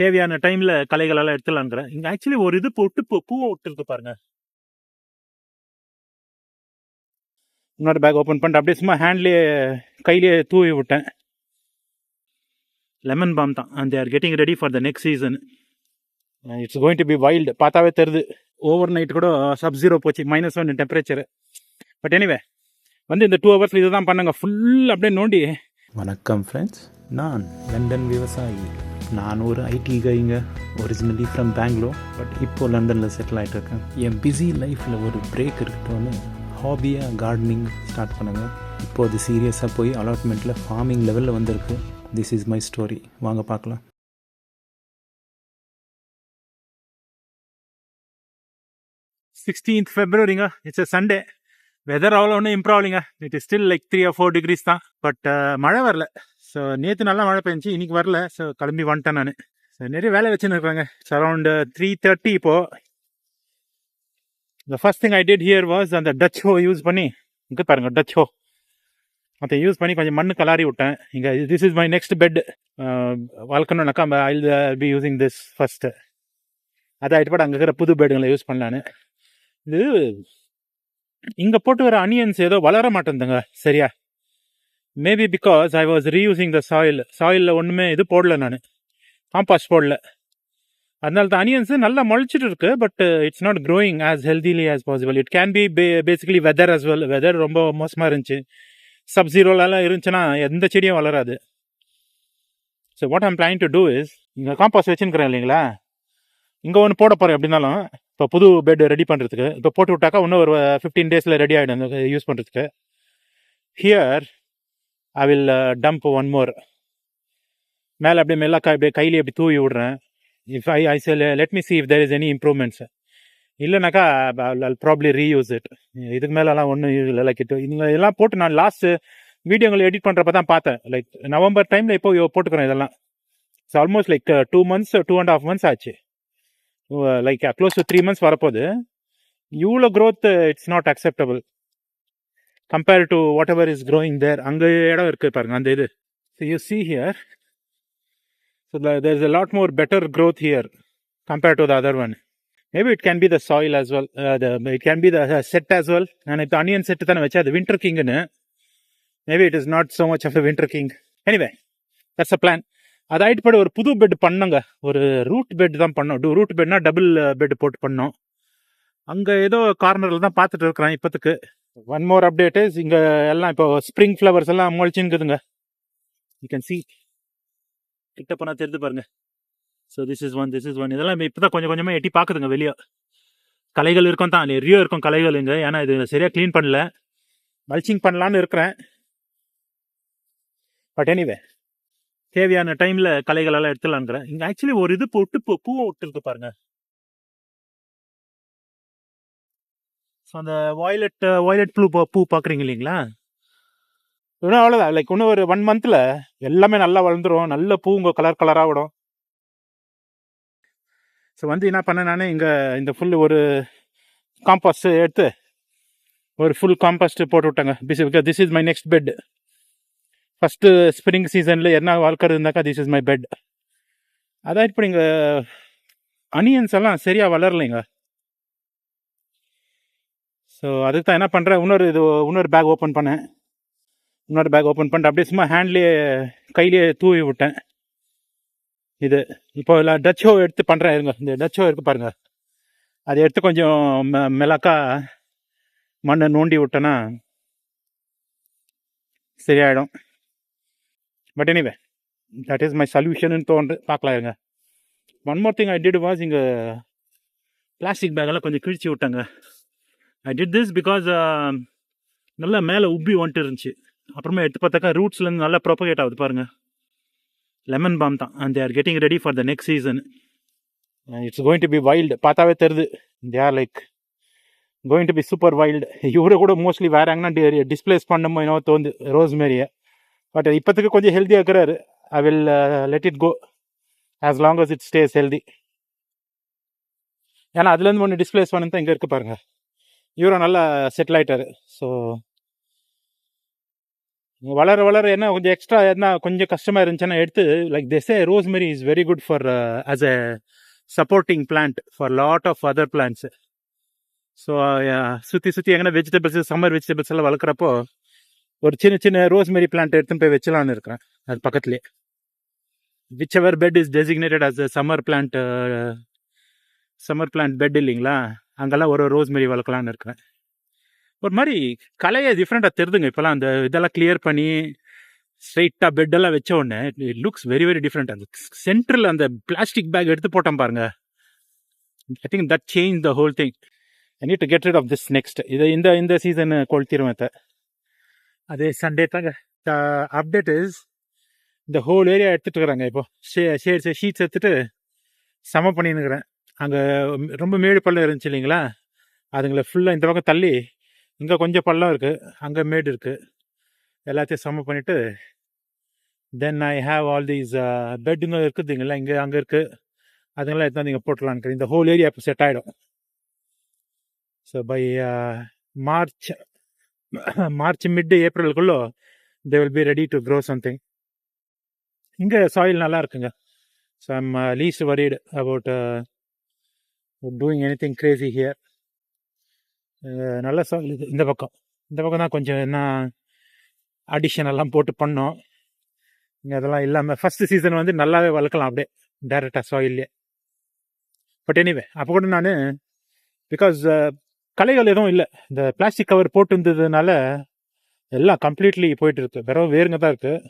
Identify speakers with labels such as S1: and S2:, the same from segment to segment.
S1: தேவையான டைமில் களைகளெல்லாம் எடுத்துலாங்கிறேன் இங்கே ஆக்சுவலி ஒரு இது போட்டு பூ பூவை விட்டுருக்கு பாருங்க. இன்னொரு பேக் ஓப்பன் பண்ணிட்டு அப்படியே சும்மா ஹேண்ட்லேயே கையிலேயே தூவி விட்டேன். லெமன் பாம் தான். And they're getting ready for the next season it's going to be wild பார்த்தாவே தெரியுது ஓவர் நைட் கூட uh, சப் ஜீரோ போச்சு. Minus one temperature but anyway வந்து இந்த டூ ஹவர்ஸில் இதை தான் பண்ணுங்க. ஃபுல் அப்படியே நோண்டி.
S2: வணக்கம் ஃப்ரெண்ட்ஸ் நான் லண்டன் விவசாயி. நான் ஒரு ஐடி கைங்க ஒரிஜினலி ஃப்ரம் பெங்களூர் பட் இப்போ லண்டனில் செட்டில் ஆகிட்டு இருக்கேன் என் பிஸி லைஃப்பில் ஒரு பிரேக் இருக்கட்டும்னு ஹாபியாக கார்டனிங் ஸ்டார்ட் பண்ணுங்க. இப்போ அது சீரியஸாக போய் அலாட்மெண்ட்டில் ஃபார்மிங் லெவலில் வந்திருக்கு. திஸ் இஸ் மை ஸ்டோரி வாங்க பார்க்கலாம்.
S1: சிக்ஸ்டீன்த் ஃபெப்ரவரிங்க இட்ஸ் எ சண்டே வெதர் அவ்வளோ ஒன்றும் improve ஆகலைங்க. It is still like three or four degrees தான். பட் மழை வரல. ஸோ நேற்று நல்லா மழை பெஞ்சி இன்னைக்கு வரல. ஸோ கிளம்பி வந்துட்டேன் நான். ஸோ நிறைய வேலை வச்சுன்னு இருக்காங்க அரௌண்ட் த்ரீ தேர்ட்டி இப்போது the first thing I did here was அந்த டச் ஹோ யூஸ் பண்ணி இங்கே பாருங்கள் டச் ஹோ அதை யூஸ் பண்ணி கொஞ்சம் மண்ணு கலாரி விட்டேன். இங்கே this is my next bed வளர்க்கணும்னாக்கா I be using this first அதை ஆகிட்டு அங்கே இருக்கிற புது பெட்டுங்களை யூஸ் பண்ணலான்னு இது இங்கே போட்டு வர அனியன்ஸ் ஏதோ வளர மாட்டேங்குதுங்க சரியா? Maybe because I was reusing the soil சாயிலில் ஒன்றுமே இது போடல நான். காம்பாஸ்ட் போடல. அதனால தான் அனியன்ஸ் நல்லா முளைச்சிட்டு இருக்கு but it's not growing as healthily as possible it can be basically weather as well weather ரொம்ப மோசமாக இருந்துச்சு. சப் ஜீரோலலாம் இருந்துச்சுன்னா எந்த செடியும் வளராது. So what I'm plan to do is இங்கே காம்பாஸ்ட் வச்சுருக்கிறேன் இல்லைங்களா? இங்கே ஒன்று போட போகிறேன் எப்படினாலும் இப்போ புது பெட் ரெடி பண்ணுறதுக்கு இப்போ போட்டு விட்டாக்கா இன்னும் ஒரு ஃபிஃப்டீன் டேஸில் ரெடி ஆகிடும் யூஸ் பண்ணுறதுக்கு here I will dump one more மேலே அப்படியே மெல்லாக்கா அப்படியே கையிலே அப்படி தூவி விடுறேன். If I I let me see if there is any improvements இல்லைனாக்கா ப்ராப்ளி ரீயூஸ் இட் இதுக்கு மேலெலாம் ஒன்றும் இல்லை லைக் இட் இதெல்லாம் போட்டு நான் லாஸ்ட்டு வீடியோங்களை எடிட் பண்ணுறப்ப தான் பார்த்தேன். லைக் நவம்பர் டைமில் இப்போ போட்டுக்கிறேன் இதெல்லாம். It's almost like two months two and half months ஆச்சு. Like close to three months வரப்போகுது. இவ்வளோ growth it's not acceptable compare to whatever is growing there அங்கே இடம் இருக்குது பாருங்க அந்த இது. So you see here so there is a lot more better growth here compare to the other one maybe it can be the soil as well it can be the set as well நான் இப்போ onion set தானே வச்சேன் அது winter கிங்னு maybe it is not so much of the winter king anyway that's a plan அது ஆயிட்டு போய் ஒரு புது பெட் பண்ணோங்க ஒரு ரூட் பெட் தான் பண்ணோம். ரூட் பெட்னா டபுள் பெட் போட்டு பண்ணோம். அங்கே ஏதோ கார்னரில் தான் பார்த்துட்டு இருக்கிறேன் இப்போத்துக்கு ஒன் மோர் அப்டேட் இஸ் இங்கே எல்லாம் இப்போ ஸ்ப்ரிங் ஃப்ளவர்ஸ் எல்லாம் முளைச்சுங்குதுங்க யூ கேன் சி கிட்ட போனால் தெரிஞ்சு பாருங்க. So this is one this is one இதெல்லாம் இப்போ தான் கொஞ்சம் கொஞ்சமாக எட்டி பார்க்குதுங்க வெளியே. கலைகள் இருக்கும் தான். நிறைய இருக்கும் கலைகள் இங்கே. ஏன்னா இது சரியாக க்ளீன் பண்ணல. மல்ச்சிங் பண்ணலான்னு இருக்கிறேன். பட் எனிவே தேவையான டைமில் கலைகளெல்லாம் எடுத்துலாங்கிறேன் இங்கே ஆக்சுவலி ஒரு இது போட்டு பூ விட்டுருக்கு பாருங்கள் ஸோ அந்த வாய்லெட் வாய்லெட் ப்ளூ பூ பார்க்குறீங்க இல்லைங்களா? இன்னும் அவ்வளோதான் லைக் இன்னும் ஒரு ஒன் மந்தில் எல்லாமே நல்லா வளர்ந்துரும். நல்ல பூ உங்கள் கலர் கலராக விடும். ஸோ வந்து என்ன பண்ணேன் நான் இங்கே இந்த ஃபுல் ஒரு காம்பாஸ்ட் எடுத்து ஒரு ஃபுல் காம்பாஸ்ட் போட்டு விட்டாங்க. பிஸ் this is my next bed first spring சீசனில் என்ன வளர்க்குறது இருந்தாக்கா திஸ் இஸ் மை பெட் அதான் இப்போ நீங்கள் அனியன்ஸ் எல்லாம் சரியாக வளரலைங்க. ஸோ அதுக்கு தான் என்ன பண்ணுறேன் இன்னொரு இது இன்னொரு பேக் ஓப்பன் பண்ணேன் இன்னொரு பேக் ஓப்பன் பண்ணிட்டு அப்படியே சும்மா ஹேண்ட்லேயே கையிலேயே தூவி விட்டேன். இது இப்போ இல்லை டச் ஹோ எடுத்து பண்ணுறேன் இருங்க. இந்த டச் ஹோ இருக்குது பாருங்கள் அதை எடுத்து கொஞ்சம் மெ மிளக்கா மண்ணை நோண்டி விட்டேன்னா சரியாயிடும். But anyway that is my solution தோன்று பார்க்கலாம் இருங்க. One more thing I did was இங்கே பிளாஸ்டிக் பேக்கெல்லாம் கொஞ்சம் கிழிச்சு விட்டாங்க. ஐ டிட் திஸ் பிகாஸ் நல்லா மேலே உப்பி வந்துட்டு இருந்துச்சு. அப்புறமா எடுத்து பார்த்தாக்கா ரூட்ஸ்லேருந்து நல்லா ப்ரொபகேட் ஆகுது பாருங்கள் லெமன் பாம் தான். And they are getting ready for the next season it's going to be wild பார்த்தாவே தெரியுது. They are like going to be super wild இவரை கூட மோஸ்ட்லி வேறு எங்கன்னா டிஸ்பிளேஸ் பண்ணமோ என்னோ தோந்து ரோஸ் மேரியை பட் இப்போத்துக்கு கொஞ்சம் ஹெல்த்தியாக இருக்கிறாரு. I will let it go as long as it stays healthy ஏன்னா அதுலேருந்து ஒன்று டிஸ்பிளேஸ் பண்ணு தான் இங்கே இருக்கு பாருங்கள் இவரும் நல்லா செட்டில் ஆகிட்டார் ஸோ வளர வளர என்ன கொஞ்சம் எக்ஸ்ட்ரா என்ன கொஞ்சம் கஷ்டமாக இருந்துச்சுன்னா எடுத்து like this rosemary is very good for as a supporting plant for lot of other plants so சுற்றி சுற்றி எங்கன்னா வெஜிடபிள்ஸ் சம்மர் வெஜிடபிள்ஸ் எல்லாம் வளர்க்குறப்போ ஒரு சின்ன சின்ன ரோஸ்மெரி பிளான்ட் எடுத்துன்னு போய் வச்சலான்னு இருக்கிறேன் அது பக்கத்துலேயே. Whichever bed is designated as a summer plant summer plant bed இல்லைங்களா? அங்கெல்லாம் ஒரு ரோஸ்மெரி வளர்க்கலான்னு இருக்கிறேன். ஒரு மாதிரி கலையை டிஃப்ரெண்ட்டாக தெரிதுங்க. இப்போலாம் அந்த இதெல்லாம் கிளியர் பண்ணி ஸ்ட்ரைட்டாக பெட்டெல்லாம் வச்ச உடனே it looks very very different அந்த சென்ட்ரில் அந்த பிளாஸ்டிக் பேக் எடுத்து போட்டோம் பாருங்க. I think that change the whole thing I need to get rid of this next இதை இந்த இந்த சீசன் கொளுத்திருவேன் அதே சண்டே தாங்க. த அப்டேட் இஸ் இந்த ஹோல் ஏரியா எடுத்துட்டு இருக்கிறாங்க இப்போ. ஷே ஷேட்ஸ் ஷீட்ஸ் எடுத்துகிட்டு சம பண்ணின்னுக்கிறேன். அங்கே ரொம்ப மேடு பள்ளம் இருந்துச்சு இல்லைங்களா? அதுங்களை ஃபுல்லாக இந்த பக்கம் தள்ளி இங்கே கொஞ்சம் பள்ளம் uh, இருக்குது அங்கே மேடு இருக்குது எல்லாத்தையும் சம பண்ணிவிட்டு then I have all these பெட்டுங்க இருக்குதுங்களா இங்கே அங்கே இருக்குது அதுங்களாம் எடுத்து நீங்கள் போட்டலான்னு இந்த ஹோல் ஏரியா இப்போ செட் ஆகிடும் so by March March mid ஏப்ரலுக்குள்ளே they will be ready to grow something இங்கே சாயில் நல்லா இருக்குங்க. So I'm least worried about doing anything crazy here நல்ல சாங் இது இந்த பக்கம். இந்த பக்கம் தான் கொஞ்சம் என்ன அடிஷன் எல்லாம் போட்டு பண்ணோம். இங்கே அதெல்லாம் இல்லாமல் ஃபஸ்ட்டு சீசன் வந்து நல்லாவே வளர்க்கலாம் அப்படியே டேரெக்டாக சாயில்லே பட் எனிவே அப்போ கூட நான் பிகாஸ் uh, கலைகள் எதுவும் இல்லை. இந்த பிளாஸ்டிக் கவர் போட்டு இருந்ததுனால எல்லாம் கம்ப்ளீட்லி போயிட்டு இருக்கு. வெறும் வேறுங்க தான் இருக்குது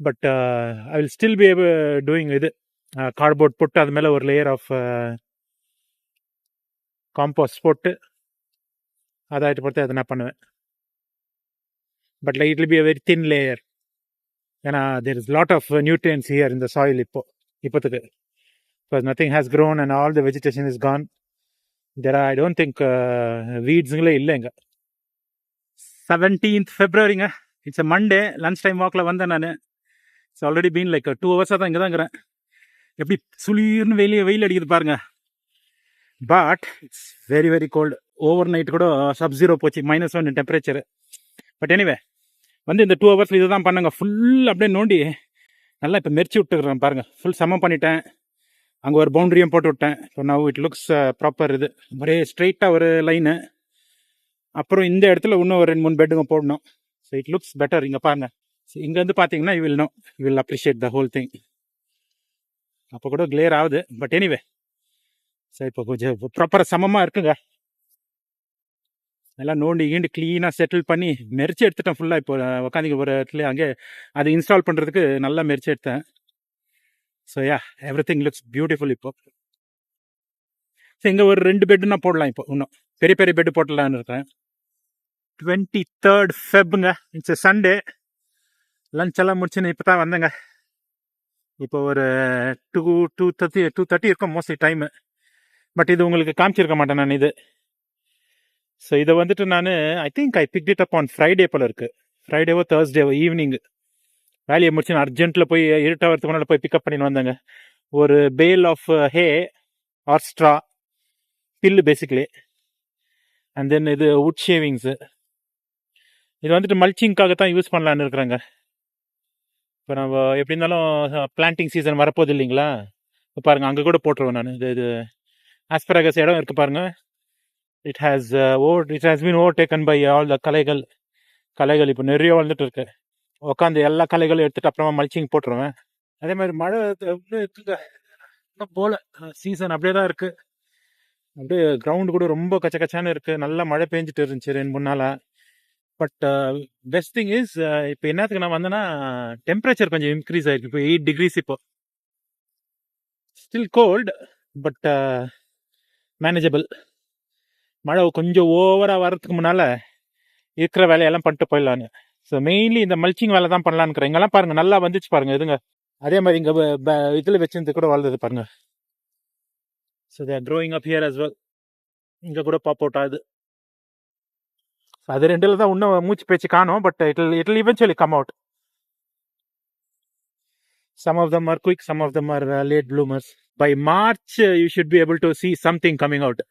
S1: but I will still be doing இது. Uh, கார்ட்போர்ட் போட்டு அது மேலே ஒரு லேயர் ஆஃப் காம்போஸ்ட் போட்டு அதாயிட்ட பொறுத்து அதை நான் பண்ணுவேன். But like it be a very thin layer ஏன்னா there is lot of nutrients here இந்த சாயில் இப்போ இப்போத்துக்கு because nothing has grown and all the vegetation is gone there I don't think வீட்ஸுங்களே இல்லைங்க seventeenth ஃபெப்ரவரிங்க it's a Monday lunch time வாக்கில் வந்தேன் நான். It's already been like two ஹவர்ஸாக தான் இங்கே தான் இருக்கிறேன். எப்படி சுளீர்னு வெளியே வெயில் அடிக்குது பாருங்கள் but it's very very cold overnight கூட சப் ஜீரோ போச்சு. Minus one temperature but anyway வந்து இந்த டூ ஹவர்ஸில் இதை தான் பண்ணுங்க. ஃபுல் அப்படியே நோண்டி நல்லா இப்போ மெரிச்சு விட்டுக்கிறேன் பாருங்கள் ஃபுல் சமம் பண்ணிட்டேன். அங்கே ஒரு பவுண்டரியும் போட்டு விட்டேன். இப்போ நவ் இட் லுக்ஸ் ப்ராப்பர் இது. ஒரே ஸ்ட்ரெயிட்டாக ஒரு லைனு அப்புறம் இந்த இடத்துல இன்னும் ஒரு ரெண்டு மூணு பெட்டுங்க போடணும். ஸோ இட் லுக்ஸ் பெட்டர் இங்கே பாருங்க. ஸோ இங்கேருந்து பார்த்தீங்கன்னா you will know you will appreciate the whole thing அப்போ கூட கிளியர் ஆகுது. பட் எனிவே ஸோ இப்போ கொஞ்சம் ப்ராப்பராக சமமாக இருக்குங்க. நல்லா நோண்டி கீண்டு க்ளீனாக செட்டில் பண்ணி மெரிச்சு எடுத்துட்டேன் ஃபுல்லாக இப்போ உட்காந்து ஒரு இடத்துல அங்கே அதை இன்ஸ்டால் பண்ணுறதுக்கு நல்லா மெரிச்சு எடுத்தேன். So yeah everything looks beautiful இப்போ. ஸோ இங்கே ஒரு ரெண்டு பெட்டுனா போடலாம் இப்போ இன்னும். பெரிய பெரிய பெட்டு போட்டலான்னு இருக்கேன். டுவெண்ட்டி தேர்ட் ஃபெப்புங்க இட்ஸ் சண்டே லஞ்ச் எல்லாம் முடிச்சுன்னு இப்போ தான் வந்தேங்க. இப்போ ஒரு two two thirty two thirty இருக்கும் மோஸ்ட்லி டைமு பட் இது உங்களுக்கு காமிச்சிருக்க மாட்டேன் நான் இது. ஸோ இதை வந்துட்டு நான் I think I pick it up on Friday போல் இருக்குது ஃப்ரைடேவோ தேர்ஸ்டேவோ ஈவினிங் வேலையை முடிச்சு நான் அர்ஜென்ட்டில் போய் இருட்டாகிறதுக்கு முன்னால் போய் பிக்கப் பண்ணின்னு வந்தேங்க. ஒரு bale of hay or straw bill basically and then இது உட் ஷேவிங்ஸு இது வந்துட்டு மல்ச்சிங்காக தான் யூஸ் பண்ணலான்னு இருக்கிறேங்க. இப்போ நம்ம எப்படி இருந்தாலும் uh, பிளான்டிங் சீசன் வரப்போகுது இல்லைங்களா? இப்போ பாருங்கள் அங்கே கூட போட்டுருவேன் நான். இது இது ஆஸ்பராகஸ் இடம் இருக்குது பாருங்கள் it has over it has been overtaken by all the கலைகள் கலைகள் இப்போ நிறைய வளர்ந்துட்டு இருக்கு. உட்காந்து எல்லா கலைகளும் எடுத்துட்டு அப்புறமா மல்ச்சிங் போட்டுருவேன். அதே மாதிரி மழை இன்னும் போல. சீசன் அப்படியே தான் இருக்கு. அப்படியே கிரவுண்டு கூட ரொம்ப கச்ச கச்சான்னு இருக்கு. நல்லா மழை பெஞ்சிட்டு இருந்துச்சு ரெண்டு மூணு நாளா. பட் பெஸ்ட் திங் இஸ் இப்போ என்னத்துக்கு நான் வந்தேன்னா டெம்பரேச்சர் கொஞ்சம் இன்க்ரீஸ் ஆயிருக்கு. இப்போ எயிட் டிகிரிஸ் இப்போ. ஸ்டில் கோல்டு பட் மேனேஜபிள் மழை கொஞ்சம் ஓவராக வர்றதுக்கு முன்னால் இருக்கிற வேலையெல்லாம் பண்ணிட்டு போயிடலான்னு. ஸோ மெயின்லி இந்த மல்ச்சிங் வேலை தான் பண்ணலான்னு இங்கெல்லாம் பாருங்கள் நல்லா வந்துச்சு பாருங்கள் இதுங்க. அதே மாதிரி இங்கே இதில் வச்சிருந்து கூட வளர்ந்தது பாருங்கள் so they're growing up here as well இங்கே கூட பாப் அவுட் ஆகுது. அது ரெண்டில் தான் இன்னும் மூச்சு பேச்சு காணும் but it it eventually come out some of them are quick some of them are late bloomers by March you should be able to see something coming out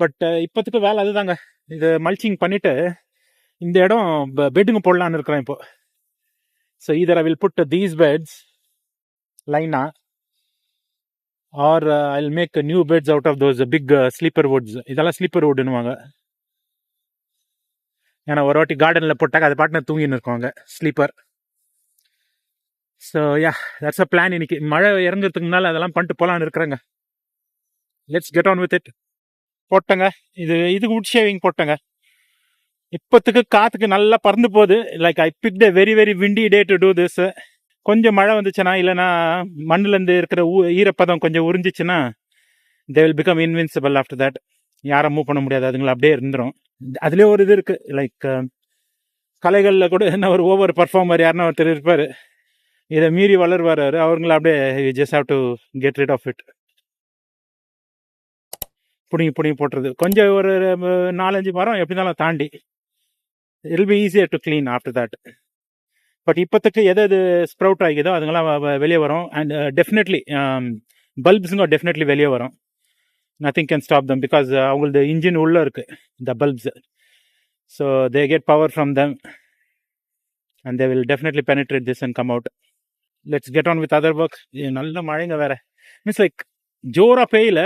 S1: but இப்போத்துக்கு வேலை அதுதாங்க. இது மல்ச்சிங் பண்ணிட்டு இந்த இடம் பெட்டுங்க போடலான்னு இருக்கிறேன் இப்போ. So either I will put these beds லைனா or I will make new beds out of those big sleeper woods இதெல்லாம் ஸ்லீப்பர் வுட்னுவாங்க ஏன்னா ஒரு வாட்டி கார்டனில் போட்டாக்க அது பாட்டுன்னு தூங்கின்னு இருக்கோங்க sleeper so yeah that's a plan இன்னைக்கு மழை இறங்குறதுக்கு முன்னால் அதெல்லாம் பண்ணிட்டு போகலான்னு இருக்கிறேங்க. Let's get on with it போட்டேங்க. இது இது உட் ஷேவிங் போட்டேங்க. இப்போத்துக்கு காற்றுக்கு நல்லா பறந்து போகுது. Like I pick the very very windy day to do this கொஞ்சம் மழை வந்துச்சுன்னா இல்லைனா மண்ணுலேருந்து இருக்கிற ஊ- ஈரப்பதம் கொஞ்சம் உறிஞ்சிச்சுன்னா they will become invincible after that யாரும் மூவ் பண்ண முடியாது. அதுங்களை அப்படியே இருந்துரும். அதுலேயே ஒரு இது இருக்குது லைக் கலைகளில் கூட என்ன ஒரு ஓவர் பர்ஃபார்மர் யாருன்னா ஒருத்தர் இருப்பார் இதை மீறி வளர் வர்றாரு அவங்கள அப்படியே just have to get rid of it புடிங்கி புடிங்கி போட்டுறது கொஞ்சம் ஒரு நாலஞ்சு மரம் எப்படி இருந்தாலும் தாண்டி. It'll be easier to clean after that but இப்போத்துக்கு எது எது ஸ்ப்ரவுட் ஆகிதோ அதுங்கெல்லாம் வெளியே வரும். அண்ட் டெஃபினெட்லி பல்ப்ஸுங்க டெஃபினெட்லி வெளியே வரும். Nothing can stop them because அவங்களது இன்ஜின் உள்ளே இருக்குது the bulbs so they get power from them and they will definitely penetrate this and come out let's get on with other work நல்ல மழைங்க வேற. Means like ஜோரா பெய்யல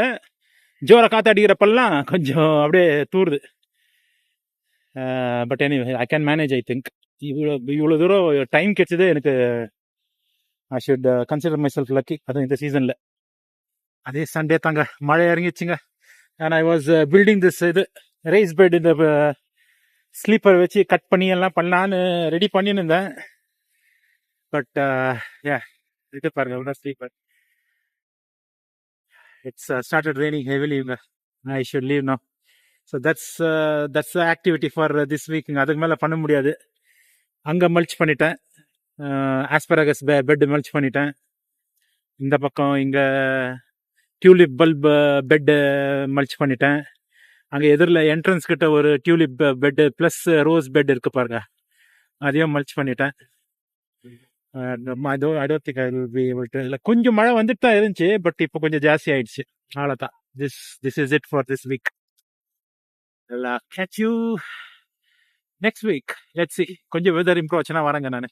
S1: ஜோரா காற்று அடிக்கிறப்பெல்லாம் கொஞ்சம் அப்படியே தூருது. But any I can manage I think இவ்வளோ இவ்வளோ தூரம் time கிடைச்சது எனக்கு I should consider myself lucky அதுவும் இந்த சீசனில் அதே சண்டே தாங்க மழை இறங்கிச்சுங்க and I was building this இது ரைஸ் பெட் இந்த uh, ஸ்லீப்பர் வச்சு கட் பண்ணி எல்லாம் பண்ணலான்னு ரெடி பண்ணின்னு இருந்தேன். பட் யா uh, இது பாருங்க sleeper it's started raining heavily I should leave no so that's that's activity for this week அதுக்கு மேலே பண்ண முடியாது. அங்கே மல்ச் பண்ணிட்டேன். ஆஸ்பரகஸ் பெ பெட் மல்ச் பண்ணிட்டேன். இந்த பக்கம் இங்கே டியூலிப் பல்ப் பெட்டு மல்ச் பண்ணிட்டேன். அங்கே எதிரில் என்ட்ரன்ஸ் கிட்ட ஒரு tulip bed plus rose bed இருக்கு பாருங்க. அதையும் மல்ச் பண்ணிட்டேன். ஐ டோன்ட் திங்க் பி கொஞ்சம் மழை வந்துட்டு தான் இருந்துச்சு பட் இப்போ கொஞ்சம் ஜாஸ்தி ஆயிடுச்சு. அவ்வளோதான் this this is it for this week catch you next week let's see கொஞ்சம் வெதர் இம்ப்ரூவ் ஆச்சுன்னா வரேங்க நான்.